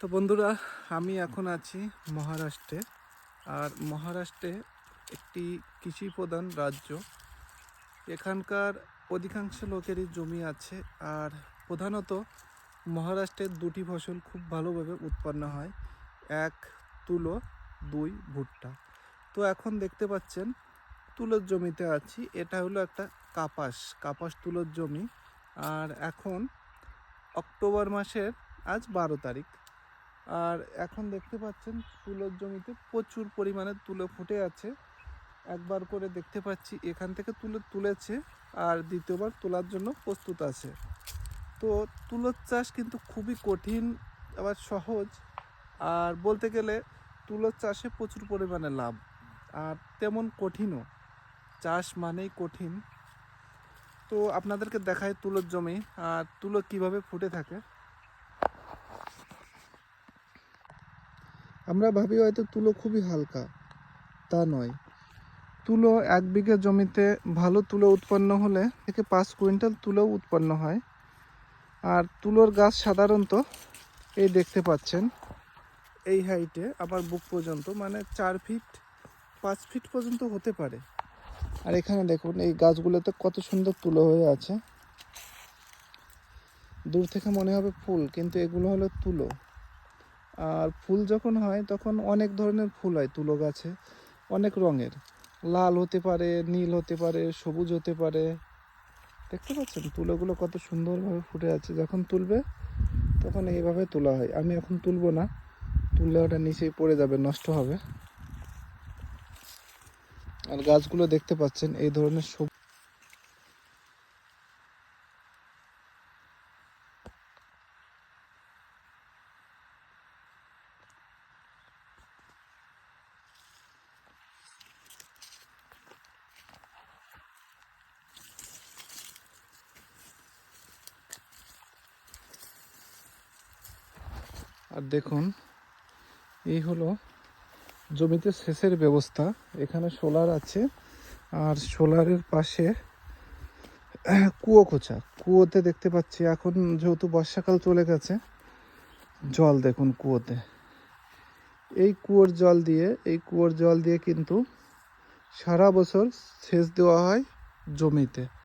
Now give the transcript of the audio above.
তো বন্ধুরা, আমি এখন আছি মহারাষ্ট্রে। আর মহারাষ্ট্রে একটি কৃষি প্রধান রাজ্য। এখানকার অধিকাংশ লোকেরই জমি আছে আর প্রধানত মহারাষ্ট্রের দুটি ফসল খুব ভালোভাবে উৎপন্ন হয়। এক, তুলো, দুই, ভুট্টা। তো এখন দেখতে পাচ্ছেন, তুলোর জমিতে আছি। এটা হলো একটা কাপাস কাপাস তুলোর জমি। আর এখন অক্টোবর মাসের আজ বারো তারিখ। আর এখন দেখতে পাচ্ছেন তুলোর জমিতে প্রচুর পরিমাণে তুলো ফুটে আছে। একবার করে দেখতে পাচ্ছি, এখান থেকে তুলো তুলেছে আর দ্বিতীয়বার তোলার জন্য প্রস্তুত আছে। তো তুলোর চাষ কিন্তু খুবই কঠিন, আবার সহজ। আর বলতে গেলে তুলোর চাষে প্রচুর পরিমাণে লাভ, আর তেমন কঠিনও। চাষ মানেই কঠিন। তো আপনাদেরকে দেখায় তুলোর জমি আর তুলো কীভাবে ফুটে থাকে। আমরা ভাবি হয়তো তুলো খুবই হালকা। তা নয়। তুলো এক বিঘা জমিতে ভালো তুলো উৎপন্ন হলে থেকে পাঁচ কুইন্টাল তুলো উৎপন্ন হয়। আর তুলোর গাছ সাধারণত এই দেখতে পাচ্ছেন, এই হাইটে আবার বুক পর্যন্ত মানে চার ফিট, পাঁচ ফিট পর্যন্ত হতে পারে। আর এখানে দেখুন, এই গাছগুলোতে কত সুন্দর তুলো হয়ে আছে। দূর থেকে মনে হবে ফুল, কিন্তু এগুলো হলো তুলো। আর ফুল যখন হয়, তখন অনেক ধরনের ফুল হয়, তুলো গাছে। অনেক রঙের। লাল হতে পারে, নীল হতে পারে, সবুজ হতে পারে। দেখতে পাচ্ছেন, তুলোগুলো কত সুন্দরভাবে ফুটে আছে। যখন তুলবে, তখন এইভাবে তোলা হয়। আমি এখন তুলবো না। তুললে ওটা নিচেই পড়ে যাবে, নষ্ট হবে। আর গাছগুলো দেখতে পাচ্ছেন, এই ধরনের সব আর দেখুন, এই হলো জমিতে সেচের ব্যবস্থা। এখানে সোলার আছে, আর সোলারের পাশে কুয়ো খোঁচা। কুয়োতে দেখতে পাচ্ছি এখন যেহেতু বর্ষাকাল চলে গেছে, জল দেখুন কুয়োতে। এই কুয়োর জল দিয়ে, এই কুয়োর জল দিয়ে কিন্তু সারা বছর সেচ দেওয়া হয় জমিতে।